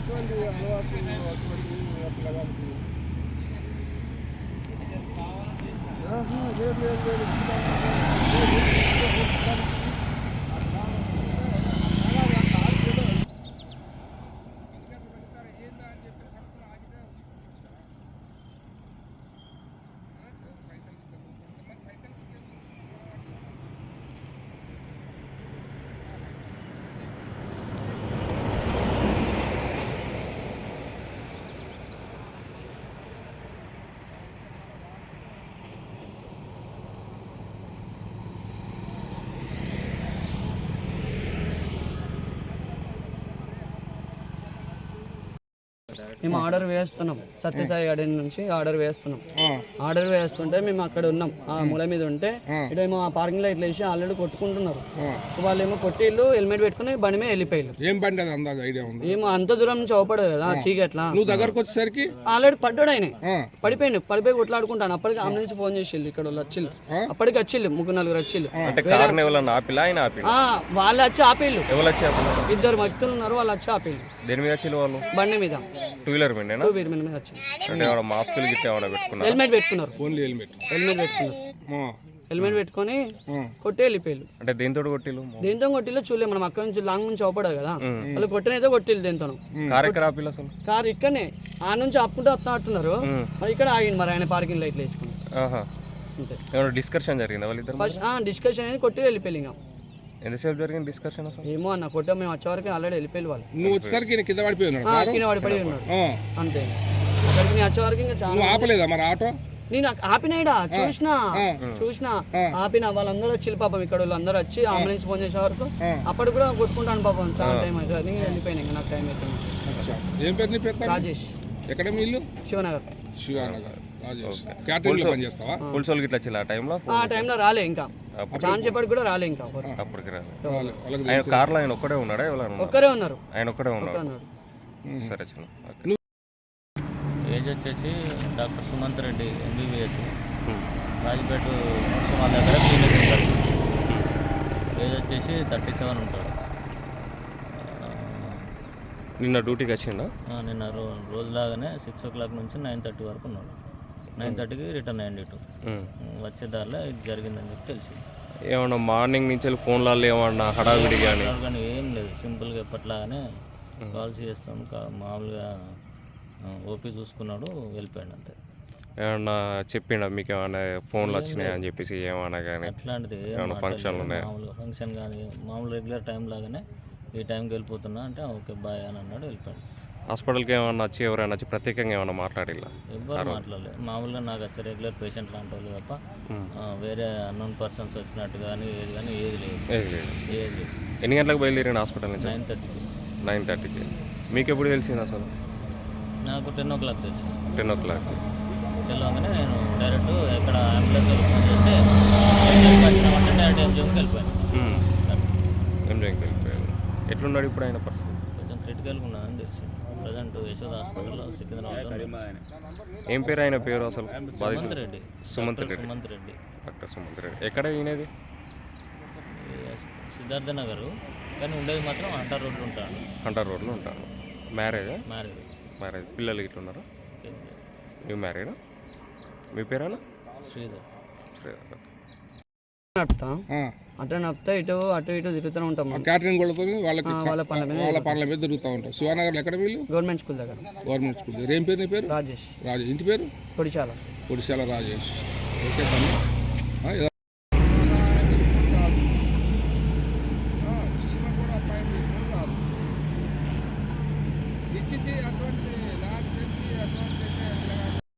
అటువంటి అలవాటు అటువంటి పిల్లగానికి ఆహా, లేదు లేదు లేదు మేము ఆర్డర్ వేస్తున్నాం. సత్యసాయి గార్డెన్ నుంచి ఆర్డర్ వేస్తున్నాం. ఆర్డర్ వేస్తుంటే మేము అక్కడ ఉన్నాం. ఆ మూల మీద ఉంటే ఇటేమో ఆ పార్కింగ్లో ఇట్లా వేసి ఆల్రెడీ కొట్టుకుంటున్నారు. వాళ్ళు ఏమో కొట్టిళ్ళు హెల్మెట్ పెట్టుకుని బండి మీద వెళ్ళిపోయారు ఏం బండి అది? అందాజ ఐడియా ఉంది? ఏమో అంత దూరం నుంచి అవపడదు కదా చీకట్లా నువ్వు దగ్గరకు వచ్చేసరికి? ఆల్రెడీ పడ్డాడు ఆయన. పడిపోయిండు. పడిపోయి కొట్లాడుకుంటాను. అప్పటికి ఆమె నుంచి ఫోన్ చేసిళ్ళు ఇక్కడ వాళ్ళు వచ్చిళ్ళు. అప్పటికి వచ్చిళ్ళు ముగ్గురు నలుగురు వచ్చిళ్ళు. అంటే కార్ని ఎవరన్నా ఆపిలా? ఆయన ఆపిల్? ఆ, వాళ్ళు వచ్చి ఆపేళ్ళు. ఎవరు వచ్చి ఆపిల్లు? ఇద్దరు వ్యక్తులు ఉన్నారు వాళ్ళు వచ్చి ఆపేళ్ళు. దేని మీద వాళ్ళు? బండి మీద. టూ వీలర్ మీదేనా టూ వీలర్ మీద వచ్చి. అంటే ఎవరో మాస్కులు గిట్ల ఏమైనా పెట్టుకున్నారు? హెల్మెట్ పెట్టుకున్నారు. Only helmet. హెల్మెట్ పెట్టుకున్నారు. హెల్మెట్ పెట్టుకొని. కొట్టి వెళ్ళిపోయారు. అంటే దేంతో కొట్టిల్లు? దేంతో కొట్టిల్లో చూడలే మనం అక్కడ నుంచి లాంగ్ నుంచి అవపడదు కదా. వాళ్ళు కొట్టినైతే కొట్టిల్లు దేంతో కార్ ఎక్కడ ఆపిల్ అసలు? కార్ ఇక్కడనే. ఆ నుంచి అప్పుకుంటూ వస్తా అంటున్నారు. మరి ఇక్కడ ఆగింది మరి ఆయన పార్కింగ్ లైట్లు వేసుకుని. డిస్కషన్ జరిగిందా ఫస్ట్ డిస్కషన్ అనేది కొట్టి వెళ్ళిపోయి ఇంకా. ఎంతసేపు జరిగింది డిస్కషన్ అసలు? ఏమో అన్న కొట్ట మేము వచ్చే వరకు ఆల్రెడీ వెళ్ళిపోయి వాళ్ళు. నువ్వు వచ్చేసరికి ఈయన కింద పడిపోయి ఉన్నాడు ఆ, సార్? కింద పడి పడి ఉన్నాడు. ఆ, అంతే. అక్కడికి నేను వచ్చే వరకు ఇంకా చాలా నువ్వు ఆపలేదా మరి ఆటో? నేను ఆపినాయిడా చూసినా? చూసినా? ఆపిన? వాళ్ళందరూ వచ్చి పాపం ఇక్కడ వాళ్ళందరూ వచ్చి అంబులెన్స్ ఫోన్ చేసే వరకు అప్పటికి కూడా కొట్టుకుంటాను పాపం. చాలా టైం అవుతుంది. నేను వెళ్ళిపోయినా ఇంకా నాకు టైం అవుతుంది. అచ్చా. ఏం పేరు నీ పేరు రాజేష్. ఎక్కడ మీ ఇల్లు? శివనగర్. క్యాటరింగ్ పని చేస్తావా? వచ్చింది ఆ టైంలో? ఆ టైంలో రాలే ఇంకా. చాలా చెప్పటికి కూడా రాలే ఇంకా. అప్పటికి వాళ్ళకి ఆయన కార్లో ఆయన ఒక్కడే ఉన్నాడా? ఎవరు ఉన్నారు ఒక్కరే ఉన్నారు. ఆయన ఒక్కడే ఉన్నాడు. ఉన్నారు. సరే ఓకే. ఏజ్ వచ్చేసి డాక్టర్ సుమంత్ రెడ్డి ఎంబీబీఎస్ రాజపేట వాళ్ళ దగ్గర క్లినిక్ ఉంటాడు. ఏజ్ వచ్చేసి థర్టీ సెవెన్ ఉంటాడు. నిన్న డ్యూటీకి వచ్చిందా ఆ, నిన్న రో రోజులాగానే సిక్స్ ఓ క్లాక్ నుంచి నైన్ థర్టీ వరకు ఉన్నాడు. నైన్ థర్టీకి రిటర్న్ అయ్యండి ఇటు. వచ్చే దారిలో ఇది జరిగిందని చెప్పి తెలిసి ఏమన్నా మార్నింగ్ నుంచి వెళ్ళి ఫోన్లలో ఏమన్నా హడావిడి కానీ? కానీ ఏం లేదు. సింపుల్గా ఎప్పట్లాగానే కాల్స్ చేస్తాం. మామూలుగా ఓపీ చూసుకున్నాడు వెళ్ళిపోయాడు అంతే. ఏమన్నా చెప్పిండా మీకు ఏమన్నా ఫోన్లు వచ్చినాయి అని చెప్పేసి ఏమన్నా కానీ? అట్లాంటిది ఏం ఏమన్నా మాట్లాడలేదు. ఫంక్షన్లు ఉన్నాయా? మామూలుగా ఫంక్షన్ కానీ మామూలు రెగ్యులర్ టైం లాగానే ఈ టైంకి వెళ్ళిపోతున్నా అంటే ఓకే బాయ్ అని అన్నాడు వెళ్ళిపోయాడు. హాస్పిటల్కి ఏమన్నా వచ్చి ఎవరైనా వచ్చి ప్రత్యేకంగా ఏమన్నా మాట్లాడిల్లా? ఎవ్వరు మాట్లాడలేదు మామూలుగా నాకు వచ్చే రెగ్యులర్ పేషెంట్ లాంటి వాళ్ళు తప్ప వేరే అన్నోన్ పర్సన్స్ వచ్చినట్టు కానీ ఏది కానీ ఏది లేదు. ఏది లేదు. ఏది లేదు. ఎన్ని గంటలకు బయలుదేరిన హాస్పిటల్ నుంచి? నైన్ థర్టీకి. నైన్ థర్టీకి. మీకు ఎప్పుడు తెలిసింది అసలు? నాకు టెన్ ఓ క్లాక్ తెలిసింది. Ten o'clock. తెలియగానే నేను డైరెక్ట్ ఎక్కడ అంబులెన్స్ ఫోన్ చేస్తే ఎంజిఎంకి వచ్చినామంటే డైరెక్ట్ ఎంజిఎంకి వెళ్ళిపోయాను ఎంజాయ్కి వెళ్ళిపోయారు ఎట్లున్నాడు ఇప్పుడు ఆయన పరిస్థితి? కొంచెం క్రిటికల్గా ఉన్నదని తెలిసింది. ప్రజెంట్ యశోద హాస్పిటల్లో సికింద్రాబాద్ ఏం పేరు ఆయన పేరు అసలు? సుమంత్ రెడ్డి. సుమంత్ రెడ్డి. సుమంత్ రెడ్డి. డాక్టర్ సుమంత్ రెడ్డి. ఎక్కడ ఈయనది? సిద్ధార్థ నగరు. కానీ ఉండేది మాత్రం అంటర్ రోడ్లో ఉంటాడు హంటర్ రోడ్లో ఉంటాను. మ్యారేజ్ మ్యారేజ్ మ్యారేజ్ పిల్లలు ఇట్లా ఉన్నారు? న్యూ మ్యారేడా మీ పేరేనా శ్రీధర్. సరే, ఓకే. నడుపుతా. అటు నడుపుతా ఇటు అటు ఇటు తిరుగుతూనే ఉంటాం ఆ క్యాటరింగ్ వాళ్ళకి వాళ్ళ పనుల మీద వాళ్ళ పనుల మీద తిరుగుతూ శివానగర్ ఎక్కడ వీళ్ళు? గవర్నమెంట్ స్కూల్ దగ్గర. గవర్నమెంట్ స్కూల్ దగ్గర. ఏం పేరు నీ పేరు? రాజేష్. రాజేష్. ఇంటి పేరు? పొడిచాల. పొడిశాల రాజేష్. ఓకే తమ్ముడు. ఆ,